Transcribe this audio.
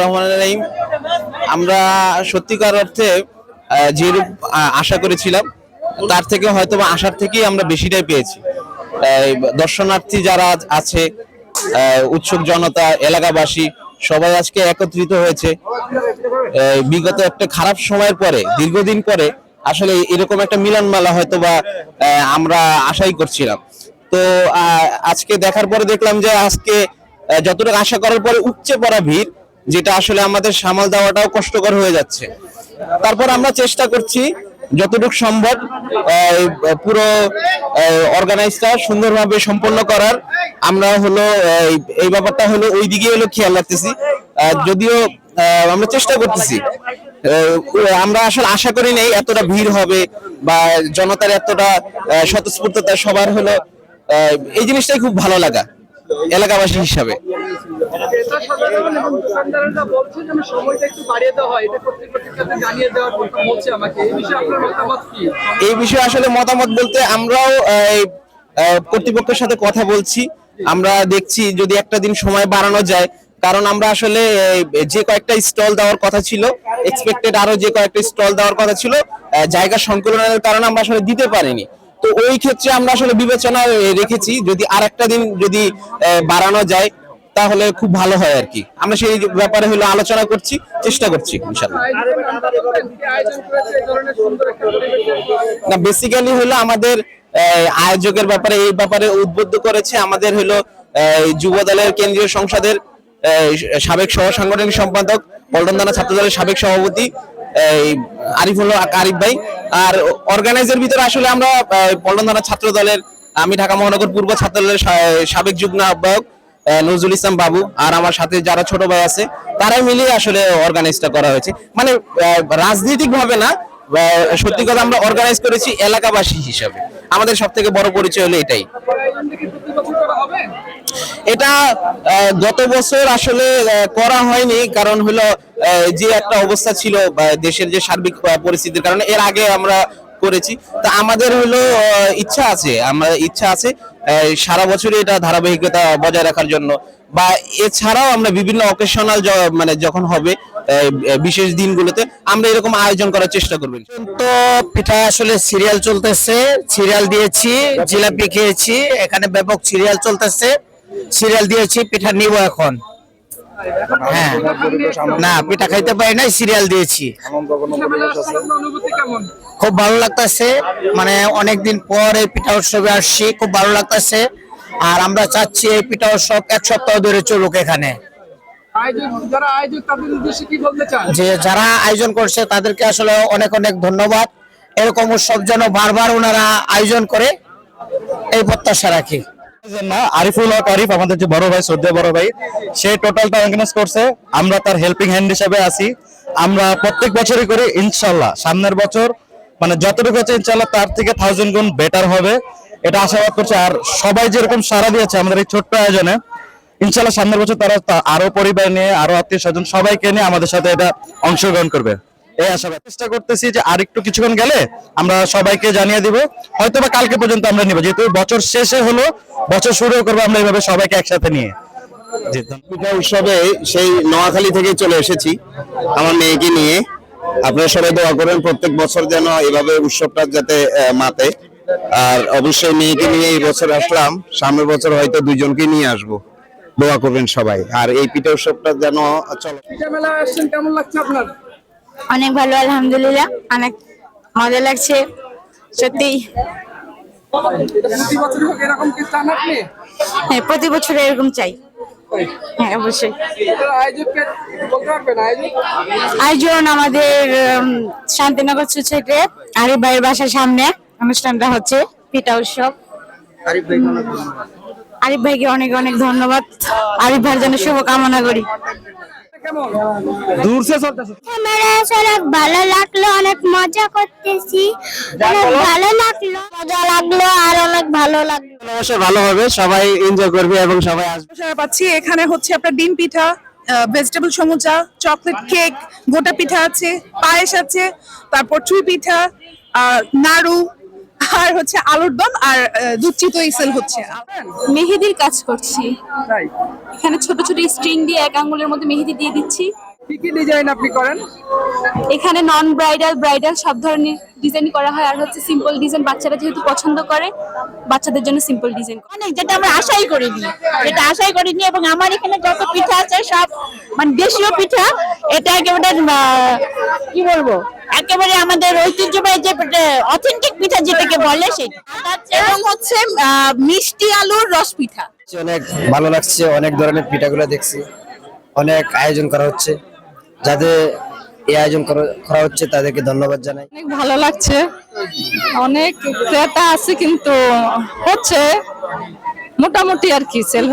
রহমানির রহিম। আমরা সত্যিকার অর্থে যেরূপ আশা করেছিলাম, তার থেকে হয়তো আশার থেকেই আমরা বেশিটাই পেয়েছি। দর্শনার্থী যারা আছে উৎসুক জনতা, এলাকাবাসী, সবাই আজকে একত্রিত হয়েছে। বিগত একটা খারাপ সময়ের পরে, দীর্ঘদিন পরে, আসলে এরকম একটা মিলন মেলা হয়তো বা আমরা আশাই করছিলাম। তো আজকে দেখার পরে দেখলাম যে আজকে যতটুকু আশা করার পরে উপচে পড়া ভিড়, যেটা আসলে আমাদের সামাল দেওয়াটাও কষ্টকর হয়ে যাচ্ছে। তারপর আমরা চেষ্টা করছি, যতটুকু সম্ভব পুরো অর্গানাইজটা সুন্দরভাবে সম্পন্ন করার। আমরা হলো এই ব্যাপারটা হলো ওই দিকে হলো খেয়াল রাখতেছি। যদিও আমরা চেষ্টা করতেছি। আমরা আসলে আশা করি নাই এতটা ভিড় হবে বা জনতার এতটা স্বতঃস্ফূর্ততা সবার হলো এই জিনিসটাই খুব ভালো লাগা। এলাকাবাসী হিসাবে। এই বিষয়ে আসলে মতামত বলতে আমরাও কর্তৃপক্ষের সাথে কথা বলছি। আমরা দেখছি যদি একটা দিন সময় বাড়ানো যায় কারণ আমরা আসলে যে কয়েকটা স্টল দেওয়ার কথা ছিল এক্সপেক্টেড আরও যে কয়েকটা স্টল দেওয়ার কথা ছিল জায়গা সংকুলনের কারণে আমরা আসলে দিতে পারিনি। তো ওই ক্ষেত্রে আমরা আসলে বিবেচনা রেখেছি, যদি আর একটা দিন যদি বাড়ানো যায়, তাহলে খুব ভালো হয় আর কি আমরা সেই ব্যাপারে হলো আলোচনা করছি, চেষ্টা করছি? না বেসিক্যালি হলো আমাদের আয়োজকের ব্যাপারে, এই ব্যাপারে উদ্বুদ্ধ করেছে আমাদের হলো যুব দলের কেন্দ্রীয় সংসদের সাবেক সহ সাংগঠনিক সম্পাদক পল্টন ছাত্র দলের সাবেক সভাপতি এই আরিফুল হক আরিফ ভাই। আর অর্গানাইজার ভিতরে আসলে আমরা পল্টন থানা ছাত্র দলের আমি ঢাকা মহানগর পূর্ব ছাত্র দলের সাবেক যুগ্ম আহ্বায়ক আহ, নজরুল ইসলাম বাবু আর আমার সাথে যারা ছোট ভাই আছে তারাই মিলিয়ে আসলে অর্গানাইজটা করা হয়েছে। মানে রাজনৈতিক ভাবে না সত্যি কথা আমরা অর্গানাইজ করেছি এলাকাবাসী হিসাবে। আমাদের সব থেকে বড় পরিচয় হলো এটাই আয়োজনটা কি প্রতি বছর করা হবে এটা গত বছর আসলে করা হয়নি, কারণ হলো যে একটা অবস্থা ছিল দেশের যে সার্বিক পরিস্থিতির কারণে, এর আগে আমরা করেছি। তা আমাদের হলো ইচ্ছা আছে, আমরা ইচ্ছা আছে সারা বছরই এটা ধারাবাহিকতা বজায় রাখার জন্য। বা এছাড়াও আমরা বিভিন্ন অকেশনাল মানে যখন হবে বিশেষ দিনগুলোতে, আমরা এরকম আয়োজন করার চেষ্টা করব। তো পিঠা আসলে সিরিয়াল চলতেছে, সিরিয়াল দিয়েছি, জিলাপি খেয়েছি, এখানে ব্যাপক সিরিয়াল চলতেছে। সিরিয়াল দিয়েছি, পিঠা নিব এখন। হ্যাঁ। না, পিঠা খাইতে পারি নাই, সিরিয়াল দিয়েছি। খুব ভালো লাগতেছে মানে অনেকদিন পর এই পিঠা উৎসবে আসছি, খুব ভালো লাগতেছে। আর আমরা চাচ্ছি এই পিঠা উৎসব এক সপ্তাহ ধরে চলুক এখানে। যে যারা আয়োজন করছে, তাদেরকে আসলে অনেক অনেক ধন্যবাদ। এরকম উৎসব যেন বারবার ওনারা আয়োজন করে, এই প্রত্যাশা রাখি। না আমরা তার হেল্পিং হ্যান্ড হিসেবে আছি। আমরা প্রত্যেক বছরই করি, ইনশাল্লাহ। সামনের বছর মানে যতটুকু হচ্ছে ইনশাল্লাহ তার থেকে থাউজেন্ড গুণ বেটার হবে। এটা আশাবাদ করছে। আর সবাই যেরকম সারা দিয়েছে আমাদের এই ছোট্ট আয়োজনে, ইনশাল্লাহ সামনের বছর তারা আরও পরিবার নিয়ে, আরও আত্মীয় স্বজন সবাইকে নিয়ে আমাদের সাথে এটা অংশগ্রহণ করবে। এই আশাবাদ চেষ্টা করতেছি যে আরেকটু কিছুক্ষণ গেলে আমরা সবাইকে জানিয়ে দিব। হয়তো বা কালকে পর্যন্ত আমরা নিব। যেহেতু বছর শেষে হলো বছর শুরু করব আমরা এইভাবে সবাইকে একসাথে নিয়ে। পিঠা উৎসবে সেই নোয়াখালী থেকে চলে এসেছি আমার মেয়েকে নিয়ে। আপনারা সবাই দোয়া করেন প্রত্যেক বছর যেন এভাবে উৎসবটা যাতে আহ, মাতে। আর অবশ্যই মেয়েকে নিয়ে এই বছর আসলাম। সামনের বছর হয়তো দুইজনকে নিয়ে আসব। দোয়া করবেন সবাই। আর এই পিঠা উৎসবটা যেন চলে। পিঠামেলা আসছেন কেমন লাগছে আপনার? অনেক ভালো আলহামদুলিল্লাহ। অনেক মজা লাগছে সত্যি। হ্যাঁ প্রতি বছর এরকম চাই। হ্যাঁ অবশ্যই। আয়োজন আমাদের শান্তিনগর সোসাইটি আরিফ ভাইয়ের বাসার সামনে অনুষ্ঠানটা হচ্ছে পিঠা উৎসব। আরিফ ভাইকে অনেক অনেক ধন্যবাদ। আরিফ ভাইয়ের জন্য শুভকামনা করি। কেমন ক্যামেরা আসলে ভালো লাগল অনেক মজা করতেছি। অনেক ভালো লাগল। মজা লাগল আর অনেক ভালো লাগল। অবশ্যই ভালো হবে সবাই এনজয় করবে এবং সবাই আসবে। সময় পাচ্ছি এখানে হচ্ছে আপনার ডিম পিঠা ভেজিটেবল সমুচা চকলেট কেক গোটা পিঠা আছে পায়েস আছে তারপর চুই পিঠা আহ, নাড়ু আর হচ্ছে আলুর দম আর দুধ চিতই সেল হচ্ছে। মেহেদির কাজ করছি। এখানে ছোট ছোট স্ট্রিং দিয়ে এক আঙ্গুলের মধ্যে মেহেদি দিয়ে দিচ্ছি। কি কি ডিজাইন আপনি করেন? এখানে নন ব্রাইডাল ব্রাইডাল সব ধরনের ডিজাইন করা হয়। আর হচ্ছে সিম্পল ডিজাইন বাচ্চারা যেহেতু পছন্দ করে বাচ্চাদের জন্য সিম্পল ডিজাইন অনেক যেটা আমরা আশাই করিনি। যেটা আশাই করিনি এবং আমার এখানে যত পিঠা আছে সব মানে দেশীয় পিঠা এটা একেবারে কি বলব? একেবারে আমাদের ঐতিহ্যবাহী যে অথেন্টিক পিঠা যেটাকে বলে সেটা এবং হচ্ছে আহ, মিষ্টি আলুর রস পিঠা। অনেক ভালো লাগছে অনেক ধরনের পিঠাগুলো দেখছি। অনেক আয়োজন করা হচ্ছে। যাদের এই আয়োজন করা- হচ্ছে, তাদেরকে ধন্যবাদ জানাই। অনেক ভালো লাগছে। অনেক ক্রেতা আছে, কিন্তু হচ্ছে মোটামুটি আর কি সেল